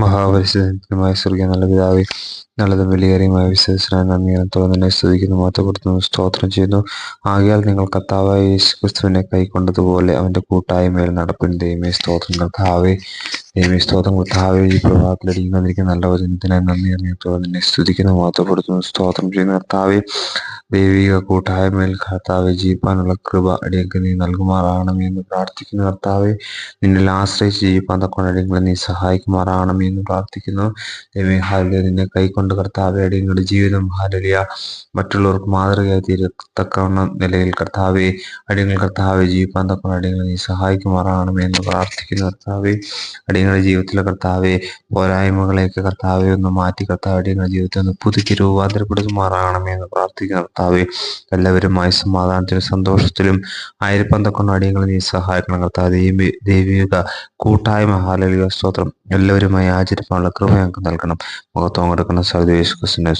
മഹാപരിശുദ്ധമായ സ്വർഗീയ നല്ല പിതാവി നല്ലതും വിലയേറിയമായ വിശ്വസിനായി നന്ദി. തന്നെ സ്തുതിക്കുന്നു മാറ്റപ്പെടുത്തുന്നു സ്തോത്രം ചെയ്യുന്നു. ആകയാൽ നിങ്ങൾ കത്താവായ യേശു ക്രിസ്തുവിനെ കൈക്കൊണ്ടതുപോലെ അവന്റെ കൂട്ടായ്മയിൽ നടപ്പിൻ. ദൈവമേ സ്തോത്രം കർത്താവേ. ദൈവമേ സ്തോത്രം കർത്താവേ. ഈ പ്രഭാതത്തിൽ ഇരിക്കുന്ന നല്ല വചനത്തിനായി നന്ദി. അറിഞ്ഞത്തോടെ തന്നെ സ്തുതിക്കുന്നു മാറ്റപ്പെടുത്തുന്നു സ്തോത്രം ചെയ്യുന്നു കർത്താവേ. ദൈവിക കൂട്ടായ്മയിൽ കർത്താവെ ജീവിക്കാനുള്ള കൃപ അടിയങ്ങൾക്ക് നീ നൽകുമാറാകണമേ എന്ന് പ്രാർത്ഥിക്കുന്നു. കർത്താവെ നിന്നെ ആശ്രയിച്ച് ജീവിക്കാൻ തക്കൊണ്ട് അടിയങ്ങളെ നീ സഹായിക്കുമാറാകണമേ എന്ന് പ്രാർത്ഥിക്കുന്നു. ദൈവം ഹാലിയ നിന്നെ കൈക്കൊണ്ട് കർത്താവെ അടിയങ്ങളുടെ ജീവിതം ഹാലിയ മറ്റുള്ളവർക്ക് മാതൃകയായി തീരത്തക്കവണ്ണം നിലയിൽ കർത്താവെ അടിയങ്ങൾ കർത്താവെ ജീവിക്കാൻ തക്കൊണ്ട് അടിയങ്ങളെ നീ സഹായിക്കുമാറാകണമേ എന്ന് പ്രാർത്ഥിക്കുന്നു. കർത്താവെ അടിയങ്ങളുടെ ജീവിതത്തിലെ കർത്താവെ പോരായ്മകളെയൊക്കെ കർത്താവെ ഒന്ന് മാറ്റി കർത്താവ് അടിയങ്ങളുടെ ജീവിതത്തെ ഒന്ന് പുതുക്കി രൂപാന്തരപ്പെടുത്തുമാറാകണമേ എന്ന് പ്രാർത്ഥിക്കുന്നു. കർത്താവെ എല്ലാവരുമായി സമാധാനത്തിലും സന്തോഷത്തിലും ആയിരപ്പന്ത അടിയങ്ങൾ നീ സഹായിക്കണം കർത്താവ്. ദൈവി ദൈവിക കൂട്ടായ്മ ഹാലലിക സ്തോത്രം. എല്ലാവരുമായി ആചരിപ്പാനുള്ള കൃപ ഞങ്ങൾക്ക് നൽകണം. മുഖത്തോം കൊടുക്കുന്ന സർദേശ് ക്രിസ്തുവിനെ